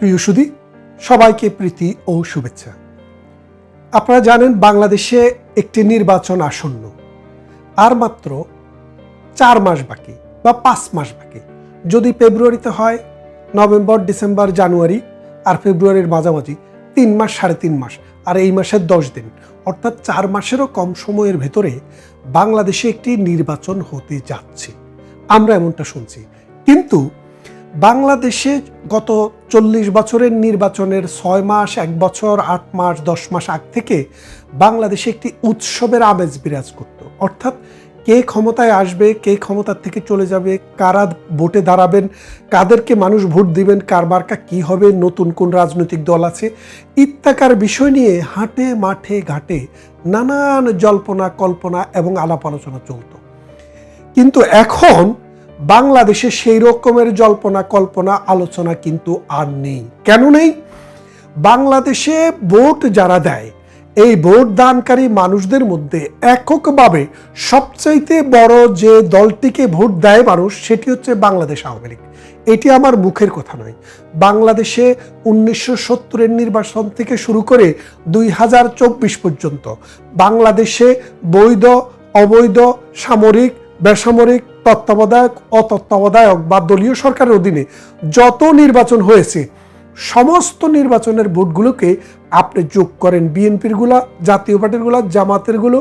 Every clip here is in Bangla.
প্রিয় সুদী সবাইকে প্রীতি ও শুভেচ্ছা। আপনারা জানেন বাংলাদেশে একটি নির্বাচন আসন্ন। আর মাত্র চার মাস বাকি বা পাঁচ মাস বাকি। যদি ফেব্রুয়ারিতে হয়, নভেম্বর, ডিসেম্বর, জানুয়ারি আর ফেব্রুয়ারির মাঝামাঝি তিন মাস, সাড়ে তিন মাস আর এই মাসের দশ দিন। অর্থাৎ চার মাসেরও কম সময়ের ভেতরে বাংলাদেশে একটি নির্বাচন হতে যাচ্ছে। আমরা এমনটা শুনছি। কিন্তু বাংলাদেশে গত চল্লিশ বছরের নির্বাচনের ছয় মাস, এক বছর, আট মাস, দশ মাস আগ থেকে বাংলাদেশে একটি উৎসবের আমেজ বিরাজ করত। অর্থাৎ কে ক্ষমতায় আসবে, কে ক্ষমতার থেকে চলে যাবে, কারা ভোটে দাঁড়াবেন, কাদেরকে মানুষ ভোট দিবেন, কার মার্কা কী হবে, নতুন কোন রাজনৈতিক দল আছে, ইত্যাকার বিষয় নিয়ে হাটে মাঠে ঘাটে নানান জল্পনা, কল্পনা এবং আলাপ আলোচনা চলত। কিন্তু এখন বাংলাদেশে সেই রকমের জল্পনা, কল্পনা, আলোচনা কিন্তু আর নেই। কেন নেই? বাংলাদেশে ভোট যারা দেয়, এই ভোট দানকারী মানুষদের মধ্যে এককভাবে সবচাইতে বড় যে দলটিকে ভোট দেয় মানুষ, সেটি হচ্ছে বাংলাদেশ আওয়ামী লীগ। এটি আমার মুখের কথা নয়। বাংলাদেশে উনিশশো সত্তরের নির্বাচন থেকে শুরু করে দুই হাজার চব্বিশ পর্যন্ত বাংলাদেশে বৈধ, অবৈধ, সামরিক, বেসামরিক তত্ত্বাবধায়ক, অতত্ত্বাবধায়ক বা দলীয় সরকারের অধীনে যত নির্বাচন হয়েছে, সমস্ত নির্বাচনের ভোটগুলোকে আপনি যোগ করেন বিএনপিরগুলা, জাতীয় পার্টিরগুলা, জামাতেরগুলো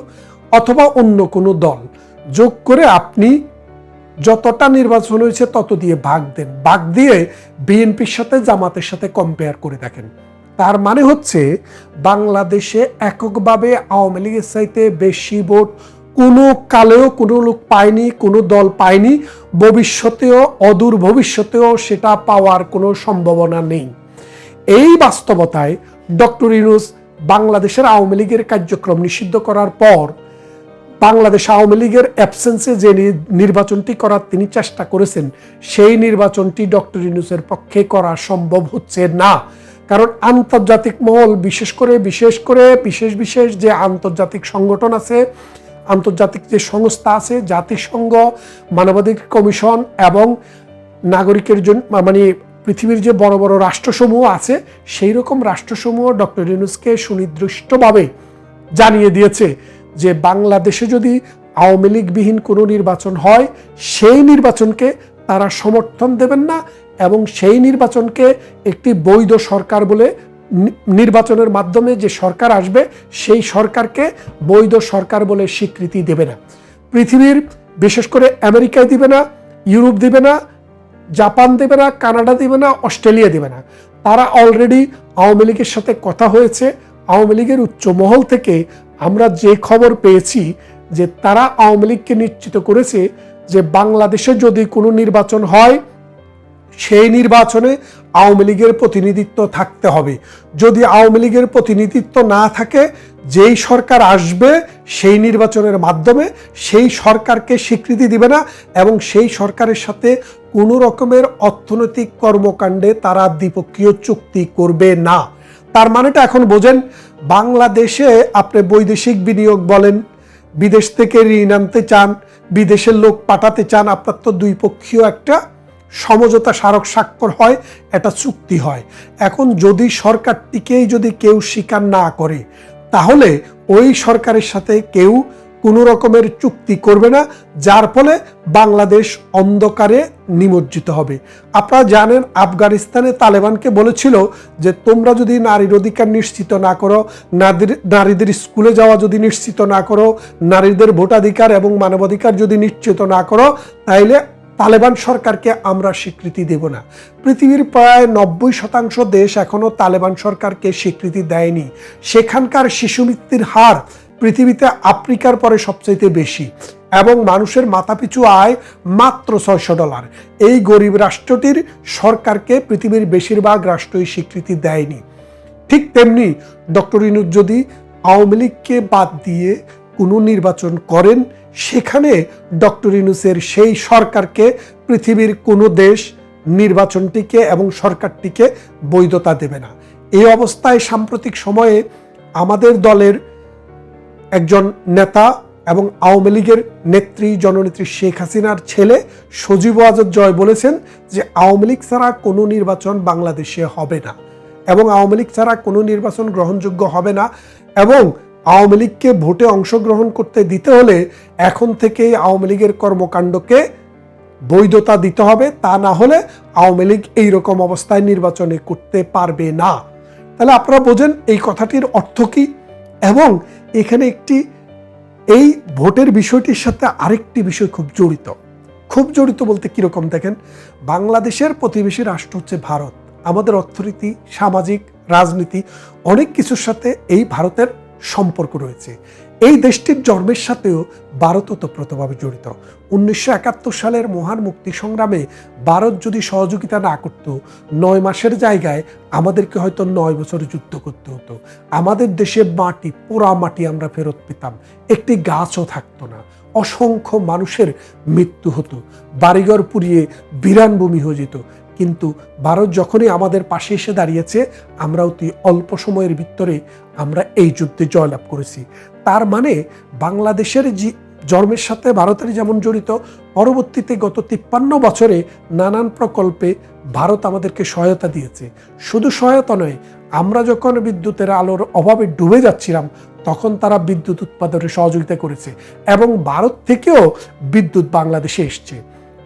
অথবা অন্য কোনো দল। যোগ করে আপনি যতটা নির্বাচন হয়েছে তত দিয়ে ভাগ দেন। ভাগ দিয়ে বিএনপির সাথে, জামাতের সাথে কম্পেয়ার করে দেখেন। তার মানে হচ্ছে বাংলাদেশে এককভাবে আওয়ামী লীগের চাইতে বেশি ভোট কোনো কালেও কোনো লোক পায়নি, কোনো দল পায়নি। ভবিষ্যতেও, অদূর ভবিষ্যতেও সেটা পাওয়ার কোনো সম্ভাবনা নেই। এই বাস্তবতায় ডক্টর ইউনুস বাংলাদেশের আওয়ামী লীগের কার্যক্রম নিষিদ্ধ করার পর বাংলাদেশ আওয়ামী লীগের অ্যাবসেন্সে যে নির্বাচনটি করার তিনি চেষ্টা করেছেন, সেই নির্বাচনটি ডক্টর ইউনুসের পক্ষে করা সম্ভব হচ্ছে না। কারণ আন্তর্জাতিক মহল, বিশেষ করে বিশেষ করে, বিশেষ বিশেষ যে আন্তর্জাতিক সংগঠন আছে আন্তর্জাতিক যে সংস্থা আছে, জাতিসংঘ, মানবাধিকার কমিশন এবং নাগরিকের জন্য মানে পৃথিবীর যে বড় বড় রাষ্ট্রসমূহ আছে, সেই রকম রাষ্ট্রসমূহ ডক্টর ইউনুসকে সুনির্দিষ্টভাবে জানিয়ে দিয়েছে যে বাংলাদেশে যদি আওয়ামী লীগবিহীন কোনো নির্বাচন হয়, সেই নির্বাচনকে তারা সমর্থন দেবেন না এবং সেই নির্বাচনকে একটি বৈধ সরকার বলে নির্বাচনের মাধ্যমে যে সরকার আসবে, সেই সরকারকে বৈধ সরকার বলে স্বীকৃতি দেবে না। পৃথিবীর বিশেষ করে আমেরিকায় দিবে না, ইউরোপ দিবে না, জাপান দেবে না, কানাডা দেবে না, অস্ট্রেলিয়া দেবে না। তারা অলরেডি আওয়ামী লীগের সাথে কথা হয়েছে। আওয়ামী লীগের উচ্চ মহল থেকে আমরা যে খবর পেয়েছি যে তারা আওয়ামী লীগকে নিশ্চিত করেছে যে বাংলাদেশে যদি কোনো নির্বাচন হয় সেই নির্বাচনে আওয়ামী লীগের প্রতিনিধিত্ব থাকতে হবে। যদি আওয়ামী লীগের প্রতিনিধিত্ব না থাকে, যেই সরকার আসবে সেই নির্বাচনের মাধ্যমে সেই সরকারকে স্বীকৃতি দিবে না এবং সেই সরকারের সাথে কোনো রকমের অর্থনৈতিক কর্মকাণ্ডে তারা দ্বিপক্ষীয় চুক্তি করবে না। তার মানেটা এখন বোঝেন, বাংলাদেশে আপনি বৈদেশিক বিনিয়োগ বলেন, বিদেশ থেকে ঋণ আনতে চান, বিদেশের লোক পাঠাতে চান, আপনার তো দুই পক্ষীয় একটা সমঝোতা স্মারক স্বাক্ষর হয়, এটা চুক্তি হয়। এখন যদি সরকারটিকেই যদি কেউ স্বীকার না করে, তাহলে ওই সরকারের সাথে কেউ কোনো রকমের চুক্তি করবে না, যার ফলে বাংলাদেশ অন্ধকারে নিমজ্জিত হবে। আপনারা জানেন, আফগানিস্তানে তালেবানকে বলেছিল যে, তোমরা যদি নারীর অধিকার নিশ্চিত না করো নারীদের নারীদের স্কুলে যাওয়া যদি নিশ্চিত না করো, নারীদের ভোটাধিকার এবং মানবাধিকার যদি নিশ্চিত না করো, তাইলে তালেবান সরকারকে আমরা স্বীকৃতি দেব না। পৃথিবীর প্রায় নব্বই শতাংশ দেশ এখনও তালেবান সরকারকে স্বীকৃতি দেয়নি। সেখানকার শিশু মৃত্যুর হার পৃথিবীতে আফ্রিকার পরে সবচাইতে বেশি এবং মানুষের মাথাপিছু আয় মাত্র ছয়শো ডলার। এই গরিব রাষ্ট্রটির সরকারকে পৃথিবীর বেশিরভাগ রাষ্ট্রই স্বীকৃতি দেয়নি। ঠিক তেমনি ডক্টর ইনুজ যদি আওয়ামী লীগকে বাদ দিয়ে কোনো নির্বাচন করেন সেখানে ডক্টর ইনুসের সেই সরকারকে পৃথিবীর কোনো দেশ নির্বাচনটিকে এবং সরকারটিকে বৈধতা দেবে না। এই অবস্থায় সাম্প্রতিক সময়ে আমাদের দলের একজন নেতা এবং আওয়ামী লীগের নেত্রী, জননেত্রী শেখ হাসিনার ছেলে সজীব আজাদ জয় বলেছেন যে আওয়ামী লীগ ছাড়া কোনো নির্বাচন বাংলাদেশে হবে না এবং আওয়ামী লীগ ছাড়া কোনো নির্বাচন গ্রহণযোগ্য হবে না এবং আওয়ামী লীগকে ভোটে অংশগ্রহণ করতে দিতে হলে এখন থেকেই আওয়ামী লীগের কর্মকাণ্ডকে বৈধতা দিতে হবে, তা না হলে আওয়ামী লীগ এইরকম অবস্থায় নির্বাচনে করতে পারবে না। তাহলে আপনারা বোঝেন এই কথাটির অর্থ কি? এবং এখানে একটি, এই ভোটের বিষয়টির সাথে আরেকটি বিষয় খুব জড়িত। খুব জড়িত বলতে কীরকম দেখেন? বাংলাদেশের প্রতিবেশী রাষ্ট্র হচ্ছে ভারত। আমাদের অর্থনীতি, সামাজিক, রাজনীতি, অনেক কিছুর সাথে এই ভারতের সম্পর্ক রয়েছে। এই দেশটির জন্মের সাথেও ভারত ওতপ্রোতভাবে জড়িত। উনিশশো একাত্তর সালের মহান মুক্তি সংগ্রামে ভারত যদি সহযোগিতা না করত, নয় মাসের জায়গায় আমাদেরকে হয়তো নয় বছর যুদ্ধ করতে হতো। আমাদের দেশে মাটি, পোড়া মাটি আমরা ফেরত পেতাম। একটি গাছও থাকতো না। অসংখ্য মানুষের মৃত্যু হতো। বাড়িঘর পুড়িয়ে বিরান ভূমি হয়ে যেত। কিন্তু ভারত যখনই আমাদের পাশে এসে দাঁড়িয়েছে, আমরা অতি অল্প সময়ের ভিতরে আমরা এই যুদ্ধে জয়লাভ করেছি। তার মানে বাংলাদেশের যে জন্মের সাথে ভারতের যেমন জড়িত, পরবর্তীতে গত তিপ্পান্ন বছরে নানান প্রকল্পে ভারত আমাদেরকে সহায়তা দিয়েছে। শুধু সহায়তা নয়, আমরা যখন বিদ্যুতের আলোর অভাবে ডুবে যাচ্ছিলাম, তখন তারা বিদ্যুৎ উৎপাদনে সহযোগিতা করেছে এবং ভারত থেকেও বিদ্যুৎ বাংলাদেশে এসছে।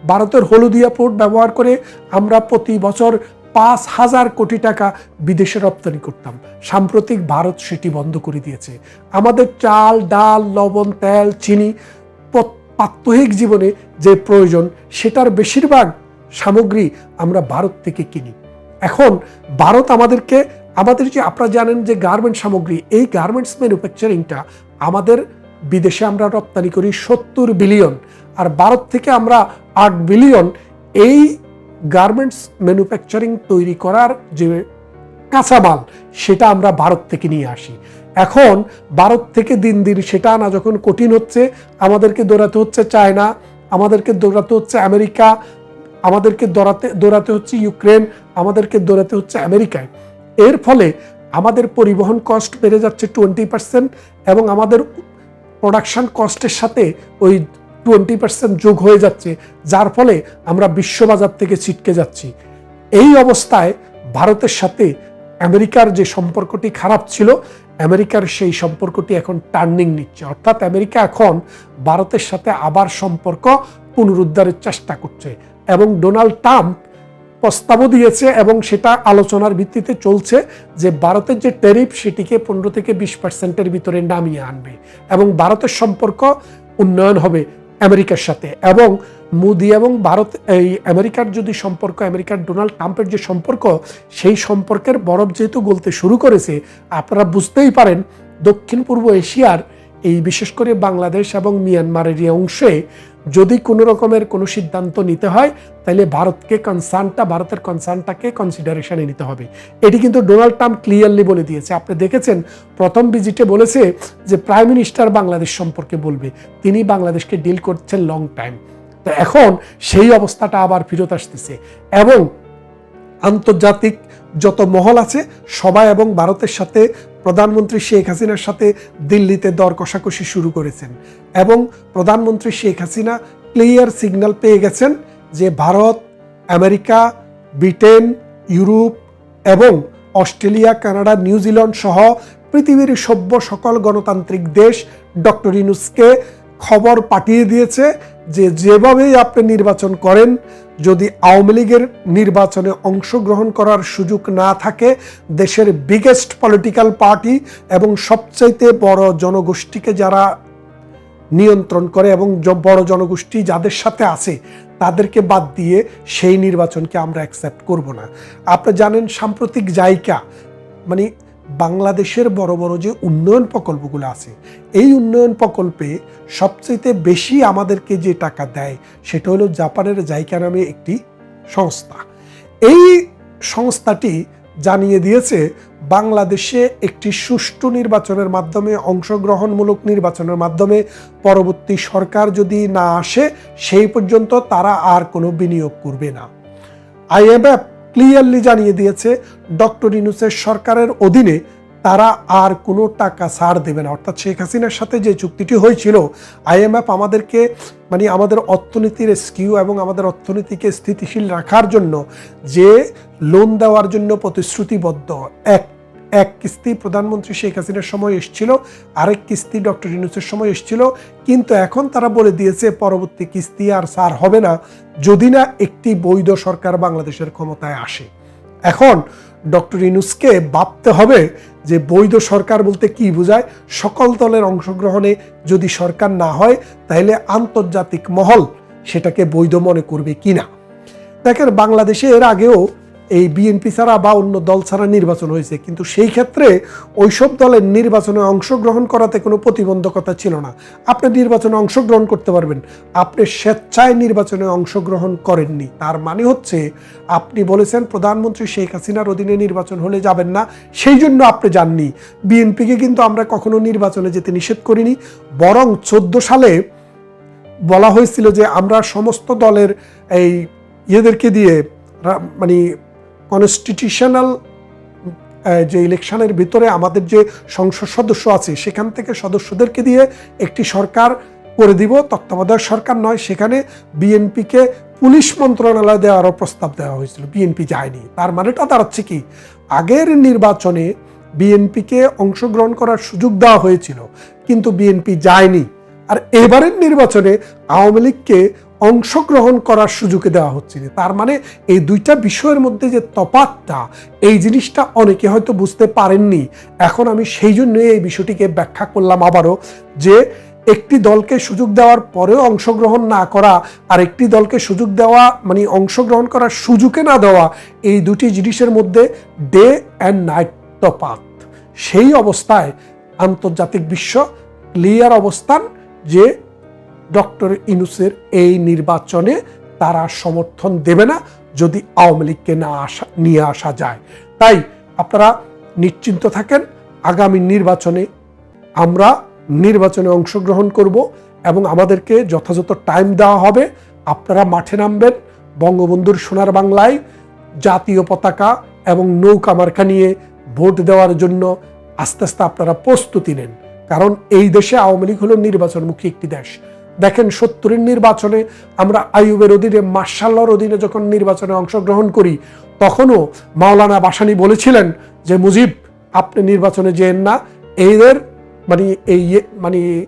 ভারতের হলদিয়া পোর্ট ব্যবহার করে আমরা প্রতি বছর পাঁচ হাজার কোটি টাকা বিদেশে রপ্তানি করতাম। সাম্প্রতিক ভারত সেটি বন্ধ করে দিয়েছে। আমাদের চাল, ডাল, লবণ, তেল, চিনি প্রাত্যহিক জীবনে যে প্রয়োজন সেটার বেশিরভাগ সামগ্রী আমরা ভারত থেকে কিনি। এখন ভারত আমাদেরকে, আমাদের যে, আপনারা জানেন যে গার্মেন্টস সামগ্রী, এই গার্মেন্টস ম্যানুফ্যাকচারিংটা আমাদের বিদেশে আমরা রপ্তানি করি সত্তর বিলিয়ন আর ভারত থেকে আমরা আট বিলিয়ন এই গার্মেন্টস ম্যানুফ্যাকচারিং তৈরি করার যে কাঁচামাল, সেটা আমরা ভারত থেকে নিয়ে আসি। এখন ভারত থেকে দিন দিন সেটা আনা যখন কঠিন হচ্ছে, আমাদেরকে দৌড়াতে হচ্ছে চায়না, আমাদেরকে দৌড়াতে হচ্ছে আমেরিকা, আমাদেরকে দৌড়াতে দৌড়াতে হচ্ছে ইউক্রেন, আমাদেরকে দৌড়াতে হচ্ছে আমেরিকায়। এর ফলে আমাদের পরিবহন কস্ট বেড়ে যাচ্ছে টোয়েন্টি পার্সেন্ট এবং আমাদের প্রোডাকশন কস্টের সাথে ওই টোয়েন্টি পার্সেন্ট যোগ হয়ে যাচ্ছে, যার ফলে আমরা বিশ্ববাজার থেকে ছিটকে যাচ্ছি। এই অবস্থায় ভারতের সাথে আমেরিকার যে সম্পর্কটি খারাপ ছিল, আমেরিকার সেই সম্পর্কটি এখন টার্নিং নিচ্ছে। অর্থাৎ আমেরিকা এখন ভারতের সাথে আবার সম্পর্ক পুনরুদ্ধারের চেষ্টা করছে এবং ডোনাল্ড ট্রাম্প প্রস্তাবও দিয়েছে এবং সেটা আলোচনার ভিত্তিতে চলছে যে ভারতের যে ট্যারিফ সেটিকে পনেরো থেকে বিশ পার্সেন্টের ভিতরে নামিয়ে আনবে এবং ভারতের সম্পর্ক উন্নয়ন হবে। আমেরিকার সাথে। এবং মোদি এবং ভারত এই আমেরিকার যদি সম্পর্ক, আমেরিকার ডোনাল্ড ট্রাম্পের যে সম্পর্ক, সেই সম্পর্কের বরফ যেহেতু গলতে শুরু করেছে, আপনারা বুঝতেই পারেন দক্ষিণ পূর্ব এশিয়ার এই বিশেষ করে বাংলাদেশ এবং মিয়ানমারের এই অংশে যদি কোনো রকমের কোনো সিদ্ধান্ত নিতে হয়, তাহলে ভারতকে কনসার্নটা ভারতের কনসার্নটাকে কনসিডারেশনে নিতে হবে। এটি কিন্তু ডোনাল্ড ট্রাম্প ক্লিয়ারলি বলে দিয়েছে। আপনি দেখেছেন, প্রথম ভিজিটে বলেছে যে প্রাইম মিনিস্টার বাংলাদেশ সম্পর্কে বলবে। তিনি বাংলাদেশকে ডিল করছেন লং টাইম তো এখন সেই অবস্থাটা আবার ফিরত আসতেছে। এবং আন্তর্জাতিক যত মহল আছে, সবাই এবং ভারতের সাথে প্রধানমন্ত্রী শেখ হাসিনার সাথে দিল্লিতে দর কষাকষি শুরু করেছেন এবং প্রধানমন্ত্রী শেখ হাসিনা ক্লিয়ার সিগন্যাল পেয়ে গেছেন যে ভারত, আমেরিকা, ব্রিটেন, ইউরোপ এবং অস্ট্রেলিয়া, কানাডা, নিউজিল্যান্ড সহ পৃথিবীর সভ্য সকল গণতান্ত্রিক দেশ ডক্টর ইনুসকে খবর পাঠিয়ে দিয়েছে যে যেভাবেই আপনি নির্বাচন করেন, যদি আওয়ামী লীগের নির্বাচনে অংশগ্রহণ করার সুযোগ না থাকে, দেশের বিগেস্ট পলিটিক্যাল পার্টি এবং সবচাইতে বড় জনগোষ্ঠীকে যারা নিয়ন্ত্রণ করে এবং বড় জনগোষ্ঠী যাদের সাথে আছে, তাদেরকে বাদ দিয়ে সেই নির্বাচনকে আমরা অ্যাকসেপ্ট করব না। আপনি জানেন সাম্প্রতিক জায়গা মানে বাংলাদেশের বড় বড় যে উন্নয়ন প্রকল্পগুলো আছে, এই উন্নয়ন প্রকল্পে সবচেয়ে বেশি আমাদেরকে যে টাকা দেয় সেটা হলো জাপানের জাইকা নামে একটি সংস্থা। এই সংস্থাটি জানিয়ে দিয়েছে, বাংলাদেশে একটি সুষ্ঠু নির্বাচনের মাধ্যমে, অংশগ্রহণমূলক নির্বাচনের মাধ্যমে পরবর্তী সরকার যদি না আসে, সেই পর্যন্ত তারা আর কোনো বিনিয়োগ করবে না। আইএমএফ ক্লিয়ারলি জানিয়ে দিয়েছে, ডক্টর ইনুসের সরকারের অধীনে তারা আর কোনো টাকা ছাড় দেবে না। অর্থাৎ শেখ হাসিনার সাথে যে চুক্তিটি হয়েছিল আইএমএফ আমাদেরকে মানে আমাদের অর্থনীতির স্কিউ এবং আমাদের অর্থনীতিকে স্থিতিশীল রাখার জন্য যে লোন দেওয়ার জন্য প্রতিশ্রুতিবদ্ধ, এক এক কিস্তি প্রধানমন্ত্রী শেখ হাসিনার সময় এসেছিল, আরেক কিস্তি ডক্টর ইউনুসের সময় এসেছিল। কিন্তু এখন তারা বলে দিয়েছে, পরবর্তী কিস্তি আর সার হবে না, যদি না একটি বৈধ সরকার বাংলাদেশের ক্ষমতায় আসে। এখন ডক্টর ইনুসকে ভাবতে হবে যে বৈধ সরকার বলতে কি বোঝায়? সকল দলের অংশগ্রহণে যদি সরকার না হয়, তাহলে আন্তর্জাতিক মহল সেটাকে বৈধ মনে করবে কিনা? দেখেন, বাংলাদেশে এর আগেও এই বিএনপি ছাড়া বা অন্য দল ছাড়া নির্বাচন হয়েছে। কিন্তু সেই ক্ষেত্রে ওইসব দলের নির্বাচনে অংশগ্রহণ করাতে কোনো প্রতিবন্ধকতা ছিল না। আপনি নির্বাচনে অংশগ্রহণ করতে পারবেন। আপনি স্বেচ্ছায় নির্বাচনে অংশগ্রহণ করেননি। তার মানে হচ্ছে, আপনি বলেছেন প্রধানমন্ত্রী শেখ হাসিনার অধীনে নির্বাচন হলে যাবেন না। সেই জন্য আপনি যাননি। বিএনপিকে কিন্তু আমরা কখনো নির্বাচনে যেতে নিষেধ করিনি। বরং চোদ্দ সালে বলা হয়েছিল যে আমরা সমস্ত দলের এই ইয়েদেরকে দিয়ে মানে কনস্টিটিউশনাল যে ইলেকশনের ভিতরে আমাদের যে সংসদ সদস্য আছে, সেখান থেকে সদস্যদেরকে দিয়ে একটি সরকার করে দিব। তত্ত্বাবধায়ক সরকার নয়, সেখানে বিএনপিকে পুলিশ মন্ত্রণালয় দেওয়ারও প্রস্তাব দেওয়া হয়েছিল। বিএনপি যায়নি। তার মানেটা দাঁড়াচ্ছে কি? আগের নির্বাচনে বিএনপিকে অংশগ্রহণ করার সুযোগ দেওয়া হয়েছিল, কিন্তু বিএনপি যায়নি। আর এবারের নির্বাচনে আওয়ামী লীগকে অংশগ্রহণ করার সুযোগে দেওয়া হচ্ছে না। তার মানে এই দুইটা বিষয়ের মধ্যে যে তফাতটা, এই জিনিসটা অনেকে হয়তো বুঝতে পারেননি এখন আমি সেই জন্য এই বিষয়টিকে ব্যাখ্যা করলাম আবারও যে একটি দলকে সুযোগ দেওয়ার পরেও অংশগ্রহণ না করা আর একটি দলকে সুযোগ দেওয়া মানে অংশগ্রহণ করার সুযোগে না দেওয়া, এই দুটি জিনিসের মধ্যে ডে অ্যান্ড নাইট তফাত সেই অবস্থায় আন্তর্জাতিক বিশ্ব ক্লিয়ার অবস্থান যে ডক্টর ইনুসের এই নির্বাচনে তারা সমর্থন দেবে না যদি আওয়ামী লীগকে না আসা, নিয়ে আসা যায়। তাই আপনারা নিশ্চিন্ত থাকেন, আগামী নির্বাচনে আমরা নির্বাচনে অংশগ্রহণ করব এবং আমাদেরকে যথাযথ টাইম দেওয়া হবে। আপনারা মাঠে নামবেন, বঙ্গবন্ধুর সোনার বাংলায় জাতীয় পতাকা এবং নৌকা মার্কা নিয়ে ভোট দেওয়ার জন্য আস্তে আস্তে আপনারা প্রস্তুতি নেন। কারণ এই দেশে আওয়ামী লীগ হলো নির্বাচনমুখী একটি দেশ। দেখেন সত্তরের নির্বাচনে আমরা আইয়ুবের অধীনে মার্শাল্লার অধীনে যখন নির্বাচনে অংশগ্রহণ করি, তখনও মাওলানা বাসানি বলেছিলেন যে, মুজিব, আপনি নির্বাচনে যেন না। এদের মানে এই ইয়ে- মানে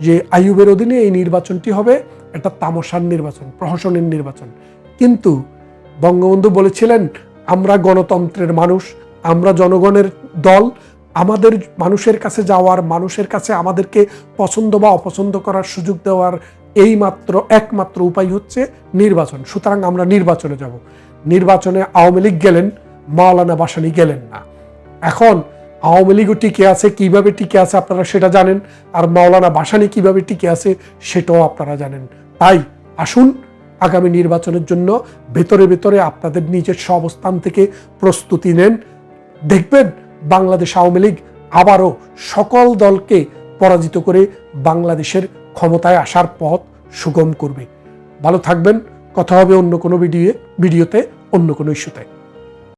যে আইয়ুবের অধীনে এই নির্বাচনটি হবে একটা তামসার নির্বাচন, প্রহসনের নির্বাচন। কিন্তু বঙ্গবন্ধু বলেছিলেন, আমরা গণতন্ত্রের মানুষ, আমরা জনগণের দল আমাদের মানুষের কাছে যাওয়ার, মানুষের কাছে আমাদেরকে পছন্দ বা অপছন্দ করার সুযোগ দেওয়ার এই মাত্র একমাত্র উপায় হচ্ছে নির্বাচন। সুতরাং আমরা নির্বাচনে যাব। নির্বাচনে আওয়ামী লীগ গেলেন, মাওলানা বাসানি গেলেন না। এখন আওয়ামী লীগও টিকে আছে, কীভাবে টিকে আছে আপনারা সেটা জানেন, আর মাওলানা বাসানি কীভাবে টিকে আছে সেটাও আপনারা জানেন। তাই আসুন, আগামী নির্বাচনের জন্য ভেতরে ভেতরে আপনাদের নিজস্ব অবস্থান থেকে প্রস্তুতি নেন। দেখবেন বাংলাদেশ আওয়ামী লীগ আবারও সকল দলকে পরাজিত করে বাংলাদেশের ক্ষমতায় আসার পথ সুগম করবে। ভালো থাকবেন, কথা হবে অন্য কোনো ভিডিও ভিডিওতে, অন্য কোনো ইস্যুতে।